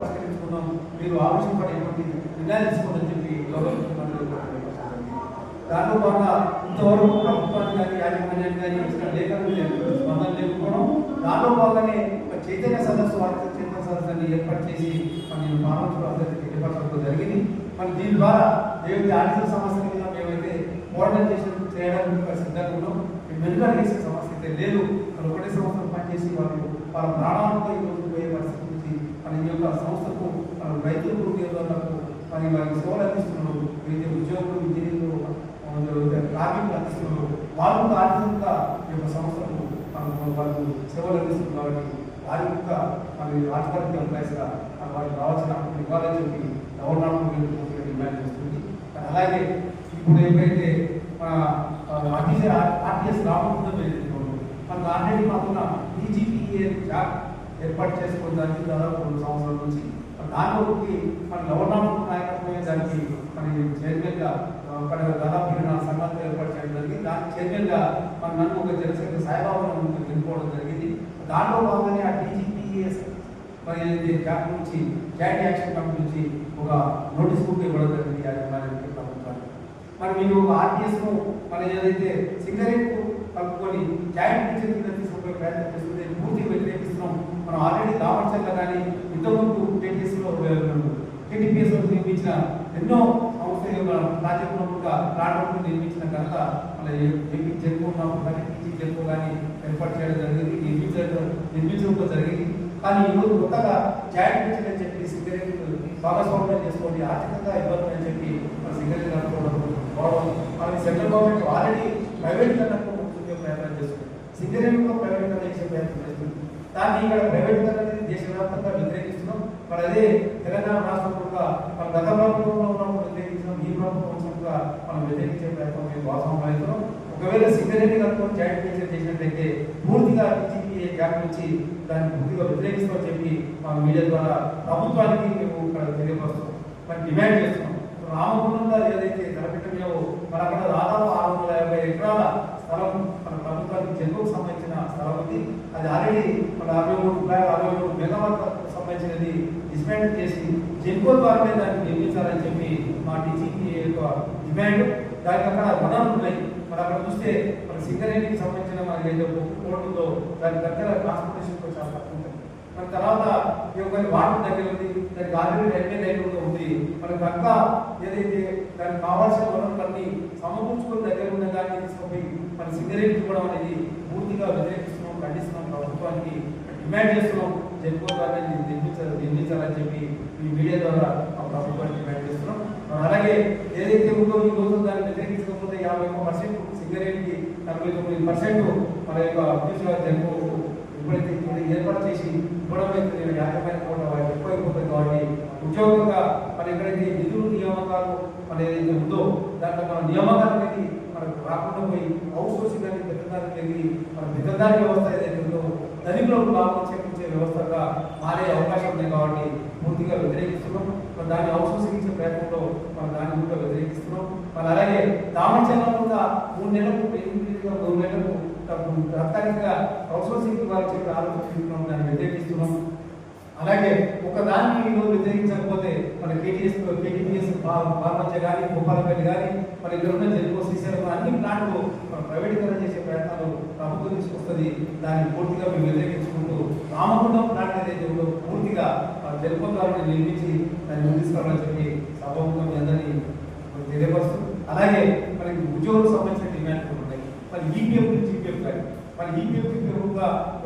పరిష్కరించుకున్నాం మీరు ఆలోచింపడేటువంటి నిర్ణయాలు చెప్పి దాంట్లో భాగంగా ఇంతవరకు ప్రభుత్వానికి కానీ యాజమాన్యానికి కానీ ఇచ్చిన లేఖలు స్పందన లేకపోవడం దాంట్లో భాగంగానే ఒక చైతన్య సదస్సు వార్తా చైతన్య సదస్సుని ఏర్పాటు చేసి మరి నేను పార్లమెంట్లో అందరికీ తెలియపరచడం జరిగింది. మరి దీని ద్వారా ఏవైతే ఆర్థిక సమస్య మీద మేమైతే మోడర్నైజేషన్ చేయడానికి సిద్ధంగా ఉన్నాం మేము చేసే సమస్య అయితే లేదు. మరి ఒకటే సంవత్సరం పనిచేసి వాళ్ళు వాళ్ళ ప్రాణాలతో ఈ రోజు పోయే పరిస్థితి నుంచి ఈ యొక్క సంస్థకు మన రైతులకు ఉద్యోగాలకు మరి వారికి సేవలు అందిస్తున్నారు. ఏదైతే ఉద్యోగులు ఇంజనీర్లు కార్మికులు అందిస్తున్నారు వాళ్ళు కూడా ఆర్థికంగా ఈ యొక్క సంస్థకు మన సేవలు అందిస్తున్నారు. కాబట్టి వారి యొక్క మరి ఆర్థిక ఎంప్లాయీస్గా వారికి రావాల్సిన హక్కులు ఇవ్వాలని చెప్పి గవర్నమెంట్ డిమాండ్ చేస్తుంది. అలాగే ఇప్పుడు ఏమైతే మన ఆర్టీసీ ఆర్టీఎస్ రాకుండా మన దాని మాకున్న డీజీపీఏ జాబ్ ఏర్పాటు చేసుకోవడానికి దాదాపు రెండు సంవత్సరాల నుంచి. దాంట్లోకి మన గవర్నమెంట్ నాయకత్వమే దానికి మన చైర్మన్గా అక్కడ దాదాపు ఇరవై నాలుగు సంఘాలు ఏర్పాటు చేయడం జరిగింది. దానికి చైర్మన్గా మన నన్ను ఒక జనసేన సాయిబాబు నిలుపుకోవడం జరిగింది. దాంట్లో భాగంగానే ఆ డీజీపీఎస్ మరి ఏదైతే నుంచి జాయింట్ యాక్షన్ కమిటీ నుంచి ఒక నోటీస్ బుక్ ఇవ్వడం జరిగింది. యాజమాన్యానికి ప్రభుత్వానికి మరి మీరు ఆర్టీఎస్ను మరి ఏదైతే సింగరేట్ కలుపుకొని జాయింట్ టీచర్ కింద తీసుకునే ప్రయత్నం చేస్తుంది పూర్తి వ్యతిరేకిస్తున్నాం మనం ఆల్రెడీ దామర్చంలో కానీ ఇంతకుముందు కేటీఎస్లో కేటీపీఎస్లో నిర్మించిన ఎన్నో సంస్థలు ప్రాజెక్టుగా ప్లాట్ఫామ్ నిర్మించిన ఘనత మన ఏపీ కానీ టీచీ జరుపు కానీ ఏర్పాటు చేయడం జరిగింది. నిర్మించడం నిర్మించడం జరిగింది. కానీ ఈరోజు కొత్తగా జాయింట్ వెంచర్ అని చెప్పి సింగరేజ్ భాగస్వామ్యం చేసుకోండి ఆర్థికంగా ఇబ్బంది అని చెప్పి మన సింగరేజ్ అనుకోవడం పోవడం మరి సెంట్రల్ గవర్నమెంట్ ఆల్రెడీ ప్రైవేట్ కన్నా ప్రయత్నం చేస్తుంది. సింగరేజ్ కూడా ప్రైవేట్ కన్నా చేసే ప్రయత్నం దాన్ని ఇక్కడ ప్రైవేట్ దేశవ్యాప్తంగా వ్యతిరేకిస్తున్నాం. మరి అదే తెలంగాణ రాష్ట్రం కూడా మన గత ప్రభుత్వంలో ఉన్నప్పుడు వ్యతిరేకించడం ఈ ప్రభుత్వం కూడా మనం వ్యతిరేకించే ప్రయత్నం మేము వాస్తవం ఒకవేళ సిగరెట్ కనుక్కొని జాయింట్ వెంచర్ చేసినట్లయితే పూర్తిగా టీజీపీఏ గ్యాప్ నుంచి దాన్ని పూర్తిగా వ్యతిరేకిస్తామని చెప్పి మా మీడియా ద్వారా ప్రభుత్వానికి మేము ఇక్కడ తెలియపరుస్తాం మరి డిమాండ్ చేస్తున్నాం. రామగుండంలో ఏదైతే తలపెట్టమేవో మరి అక్కడ దాదాపు ఆరు వందల యాభై ఎకరాల స్థలం మన ప్రభుత్వానికి చెందుకు సంబంధించిన స్థలం ఉంది. అది ఆల్రెడీ మన అరవై మూడు ప్లాన్ అరవై మూడు మెగావాట్ సంబంధించినది డిస్మాండ్ చేసి జెన్కో ద్వారానే దాన్ని నిర్మించాలని చెప్పి మా టీచింగ్ యొక్క డిమాండ్. దానికి అక్కడ వనరులు ఉన్నాయి. మరి అక్కడ చూస్తే మన సింగరేణికి సంబంధించిన మన ఏదో కోర్టు ఉందో దాని దగ్గర ట్రాన్స్పోర్టేషన్ కూడా చాలా తక్కువ ఉంటుంది. మన తర్వాత ఈ యొక్క వాటర్ దగ్గర ఉంది. దానికి ఆల్రెడీ రైల్వే లైన్ కూడా ఉంది. మన పక్క ఏదైతే దానికి కావాల్సిన వనరులన్నీ సమకూర్చుకుని దగ్గర ఉన్న దాన్ని తీసుకుపోయి మన సిగరెట్ ఇవ్వడం అనేది పూర్తిగా వ్యతిరేకిస్తుంది. ఖండిస్తున్నాం ప్రభుత్వానికి డిమాండ్ చేస్తున్నాం. జన్కో ద్వారా నిర్మించాలి నిర్మించాలని చెప్పి ఈ మీడియా ద్వారా ఆ ప్రభుత్వాన్ని డిమాండ్ చేస్తున్నాం. అలాగే ఏదైతే ఉందో ఈ రోజు దాన్ని వ్యతిరేకించకపోతే యాభై ఒక్క పర్సెంట్ సిగరెట్కి నలభై తొమ్మిది పర్సెంట్ మన యొక్క అభివృద్ధి జన్కో ఎప్పుడైతే ఏర్పాటు చేసి ఇవ్వడం అయితే యాజమాన్య కూడా వారికి ఎక్కువైపోతుంది కాబట్టి ఉద్యోగంగా మరి ఎక్కడైతే నిధులు నియామకాలు మన ఏదైతే ఉందో దాంట్లో మన నియామకాలు అనేది మనకు రాకుండా పోయి అవుట్ సోర్సింగ్ అనేది పెద్దదానికి వెళ్ళి మన పెద్దదారి వ్యవస్థ ఏదైతుందో ధనికులకు లాభం చేకూర్చే వ్యవస్థగా మారే అవకాశం ఉంది కాబట్టి పూర్తిగా వ్యతిరేకిస్తున్నాం. మరి దాన్ని అవుట్సోర్సింగ్ ఇచ్చే ప్రయత్నంలో మనం దాన్ని కూడా వ్యతిరేకిస్తున్నాం. మరి అలాగే దామచంద్రం కూడా మూడు నెలలకు మూడు నెలలకు రక్తానికి అవుట్సోర్సింగ్ వారి చెప్పి ఆలోచిస్తున్నాం దాన్ని వ్యతిరేకిస్తున్నాం. అలాగే ఒకదాన్ని ఈరోజు వ్యతిరేకించకపోతే మన కేటీఎస్ కేటీపీఎస్ బార్మధ్య కానీ గోపాలపేట కానీ మన ఇక్కడ ఉన్న జెల్కో సీసీఎల్ అన్ని ప్లాంట్లు ప్రైవేటీకరణ చేసే ప్రయత్నాలు ప్రభుత్వం తీసుకొస్తుంది. దాన్ని పూర్తిగా మేము వ్యతిరేకించుకుంటూ రామగుండం ప్లాంట్ ఏదైతే ఉందో పూర్తిగా జెల్కో ద్వారా నిర్మించి దాన్ని ముందు తీసుకురావాలని చెప్పి సభాముఖం అందరినీ తెలియపరుస్తూ అలాగే మనకి ఉద్యోగులకు సంబంధించిన డిమాండ్లు ఉన్నాయి. మరి ఈపీఎఫ్ నుంచి ఈపీఎఫ్ కానీ మరి ఈపీఎఫ్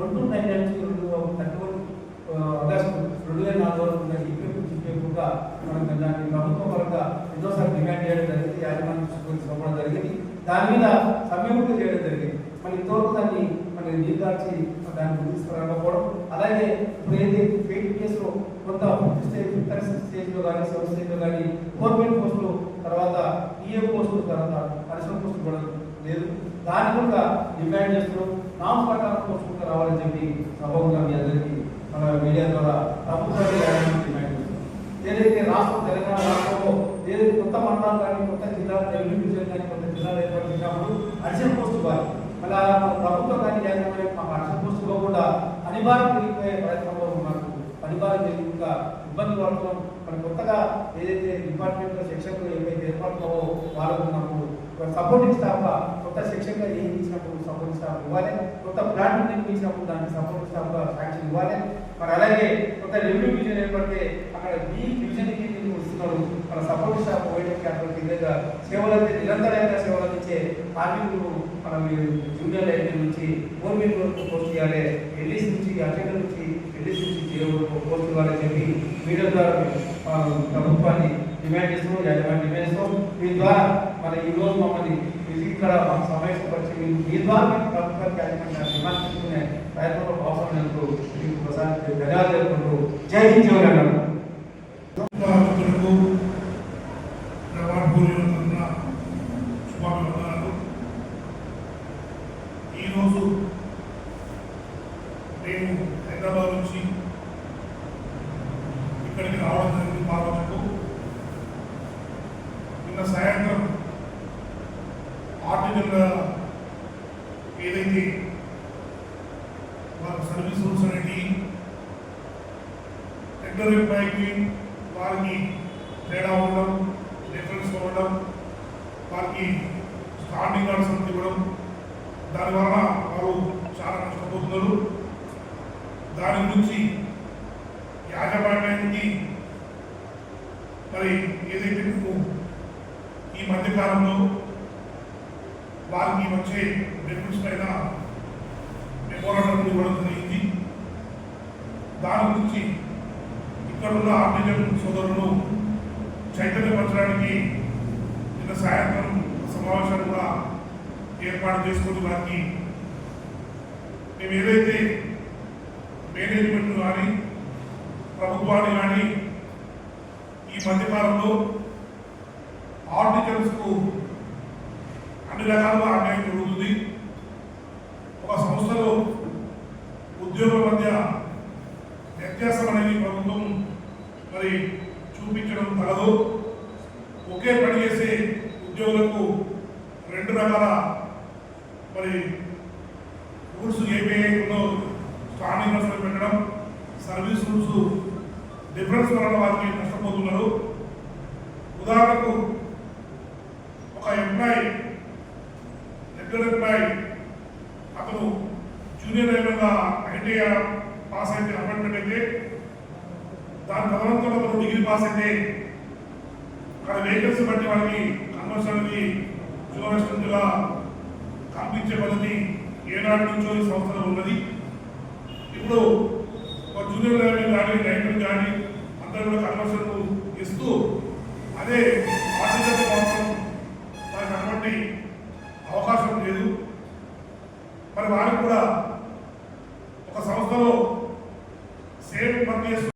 రెండు నైన్ నుంచి రెండు థర్టీ వన్ ఆగస్టు రెండు వేల నాలుగు వరకు ఉన్న ఈపీఎఫ్ నుంచి ఈపీఎఫ్గా మనకు దాన్ని ప్రభుత్వం పరంగా ఎన్నోసార్లు డిమాండ్ చేయడం జరిగింది యాజమాన్యం తీసుకొని చెప్పడం జరిగింది. దాని మీద సమీకరణ చేయడం జరిగింది. మరి ఇంతవరకు దాన్ని మన నిర్దార్చి దాన్ని తీసుకురాకపోవడం అలాగే ఇప్పుడు ఏదైతే కేటీపీఎస్లో కొంత ఫిఫ్త్ స్టేజ్ ఫిఫ్త్ స్టేజ్లో కానీ సెవెంత్ స్టేజ్లో కానీ గవర్నమెంట్ పోస్టులు తర్వాత ఈఏ పోస్టులు తర్వాత పరిశ్రమ పోస్టులు కూడా లేదు. దాని కూడా డిమాండ్ చేస్తున్నాం. నామ ప్రకారం పోస్టులు రావాలని చెప్పి సభగా మీ అందరికీ మన మీడియా ద్వారా ప్రభుత్వాన్ని ఏదైతే రాష్ట్రం తెలంగాణ రాష్ట్రంలో ఏదైతే కొత్త మండలాలు కానీ కొత్త జిల్లాలు రెవెన్యూ కానీ కొత్త జిల్లాలు ఏర్పాటు చేసినప్పుడు అడిషనల్ పోస్టు అలా మళ్ళా ప్రభుత్వం కానీ లేకపోతే మాకు అడిషనల్ పోస్టు ఇవ్వకుండా అనివార్యం పెరిగిపోయే ప్రయత్నంలో మాకు అనివార్యం ఇంకా ఇబ్బంది పడుతున్నాం. మన కొత్తగా ఏదైతే డిపార్ట్మెంట్లో సెక్షన్లు ఏవైతే ఏర్పడుతున్నావో వాళ్ళకు నాకు సపోర్టింగ్ స్టాఫ్గా కొత్త సెక్షన్గా ఏం ఇచ్చినప్పుడు సపోర్టింగ్ స్టాఫ్ ఇవ్వాలి. కొత్త ప్లాన్ నిర్మించినప్పుడు దానికి సపోర్టింగ్ స్టాఫ్గా శాంక్షన్ ఇవ్వాలి. మరి అలాగే కొత్త రెవెన్యూ డివిజన్ ఏర్పడితే అక్కడ మీ డివిజన్కి తిరిగి వస్తున్నారు. మన సపోర్ట్ స్టాఫ్ పోయడానికి అక్కడ విధంగా సేవలు అయితే నిరంతరంగా సేవలు అందించే కార్మికులు మనం జూనియర్ లైబ్రరీ నుంచి గవర్నమెంట్ వరకు పోస్ట్ చేయాలి. ఎల్లీస్ నుంచి అటెండర్ నుంచి ఎల్లీస్ నుంచి జీరో వరకు పోస్ట్ ఇవ్వాలని చెప్పి మీడియా ద్వారా ప్రభుత్వాన్ని డిమాండ్ చేస్తున్నాం యాజమాన్యం డిమాండ్ చేస్తున్నాం మీ ద్వారా మన ఈ రోజు మమ్మల్ని ఇక్కడ మాకు సమావేశపరిచి మీ ద్వారా మీకు ప్రయత్నంలో అవసరమైనందుకు మీకు ఒకసారి ధన్యవాదాలు తెలుపుకుంటూ జై హింద్ ఈరోజు నేను హైదరాబాద్ నుంచి ఇక్కడికి రావడం జరిగింది పార్వతకు నిన్న సాయంత్రం ఆర్టికల్గా ఏదైతే వాళ్ళ సర్వీస్ రూల్స్ అనేవి టెండర్ ఎంప్లాయీకి వారికి తేడా ఉండడం డిఫరెన్స్ ఉండడం వారికి స్టార్టింగ్ ఆర్డర్స్ అంతా ఇవ్వడం దానివల్ల వారు చాలా నష్టపోతున్నారు. దాని గురించి యాజమాన్యానికి మరి ఏదైతే మీకు ఈ మధ్యకాలంలో వారికి వచ్చే బెనిఫిట్స్ పైన మెమోరాండం ఇవ్వడం జరిగింది దాని గురించి ఇక్కడ ఉన్న ఆర్టిజన్ సోదరులు చైతన్యపరచడానికి నిన్న సాయంత్రం ఒక కూడా ఏర్పాటు చేసుకుని వారికి మేము ఏదైతే మేనేజ్మెంట్ కానీ ప్రభుత్వాన్ని కానీ ఈ మధ్యకాలంలో ఆర్టికల్స్కు అన్ని రకాలుగా అన్యాయం జరుగుతుంది. ఒక సంస్థలో ఉద్యోగుల మధ్య వ్యత్యాసం అనేది ప్రభుత్వం మరి చూపించడం తగదు ఒకే పని చేసే ఉద్యోగులకు రెండు రకాల మరి రూల్స్ ఏపీఐలో స్టాండింగ్ రూల్స్ పెట్టడం సర్వీస్ రూల్స్ డిఫరెన్స్ వలన వారికి నష్టపోతున్నారు. ఉదాహరణకు ఒక ఎంప్లాయీ రెగ్యులర్ ఎంప్లాయీ అతను జూనియర్ లెవెల్గా ఐటీఐ పాస్ అయితే అపాయింట్మెంట్ అయితే దాని తదనంతరం అతను డిగ్రీ పాస్ అయితే అక్కడ వేకెన్సీ బట్టి వాళ్ళకి కన్వర్షన్ అనేది జూనియర్స్గా కల్పించే పద్ధతి ఏనాటి నుంచో ఈ సంస్థలో ఉన్నది. ఇప్పుడు ఒక జూనియర్ లెవెల్ కానీ రైతులు కానీ అందరూ కూడా కన్వర్షన్ ఇస్తూ అదే ఆర్టిజన్